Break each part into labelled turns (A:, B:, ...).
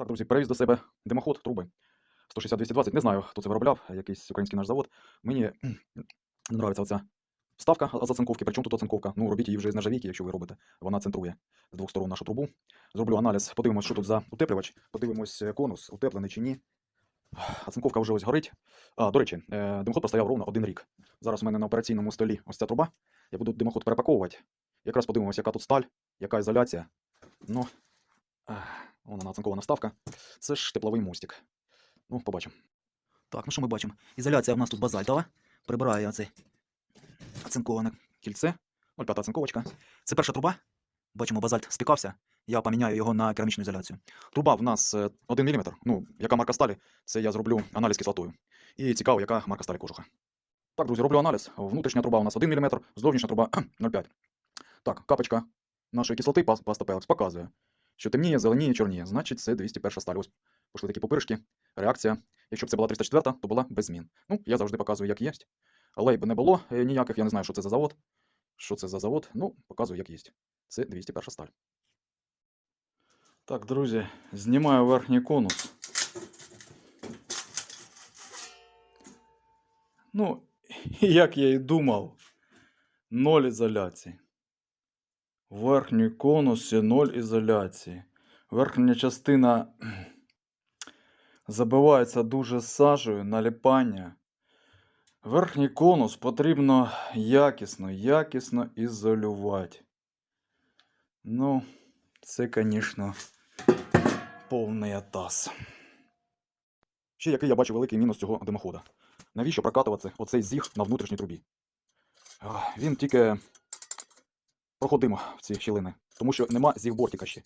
A: Так, друзі, перевіз до себе димоход труби 160-220. Не знаю, хто це виробляв, якийсь український наш завод. Мені не подобається оця вставка з оцинковки. Причому тут оцинковка? Ну, робіть її вже з нержавійки, якщо ви робите. Вона центрує з двох сторон нашу трубу. Зроблю аналіз, подивимось, що тут за утеплювач, подивимось е, конус, утеплений чи ні. Оцинковка вже ось горить. А, до речі, е, димоход простояв ровно один рік. Зараз у мене на операційному столі ось ця труба. Я буду димоход перепаковувати. Якраз подивимось, яка тут сталь, яка ізоляція. Ну, ех, вона оцинкована вставка. Це ж тепловий мостик. Ну, побачимо.
B: Так, ну що ми бачимо? Ізоляція в нас тут базальтова. Прибираю я це оцинковане кільце.
A: 0,5 оцинковочка.
B: Це перша труба. Бачимо, базальт спікався. Я поміняю його на керамічну ізоляцію.
A: Труба в нас 1 мм. Ну, яка марка сталі, це я зроблю аналіз кислотою. І цікаво, яка марка сталі кожуха. Так, друзі, роблю аналіз. Внутрішня труба у нас 1 мм, зовнішня труба 0,5. Так, капочка нашої кислоти пас- паста Пелекс показує, що темніє, зеленіє, чорніє. Значить, це 201 сталь. Ось пішли такі попиришки, реакція. Якщо б це була 304, то була без змін. Ну, я завжди показую, як є. Але б не було е, ніяких, я не знаю, що це за завод. Що це за завод? Ну, показую, як є. Це 201 сталь. Так, друзі, знімаю верхній конус. Ну, як я і думав, ноль ізоляції. Верхній конусі ноль ізоляції. Верхня частина забивається дуже сажею, наліпання. Верхній конус потрібно якісно, якісно ізолювати. Ну, це, звісно, повний атас. Ще який я бачу великий мінус цього димохода. Навіщо прокатувати оцей зіг на внутрішній трубі? Він тільки проходимо в ці щілини, тому що нема зігбортика ще.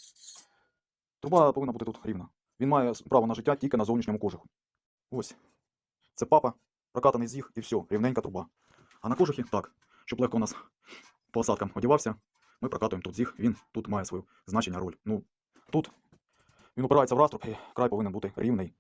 A: Труба повинна бути тут рівна. Він має право на життя тільки на зовнішньому кожуху. Ось. Це папа, прокатаний зіг і все, рівненька труба. А на кожухі так, щоб легко у нас по осадкам одівався, ми прокатуємо тут зіг, він тут має своє значення, роль. Ну, тут він упирається в раструб, і край повинен бути рівний,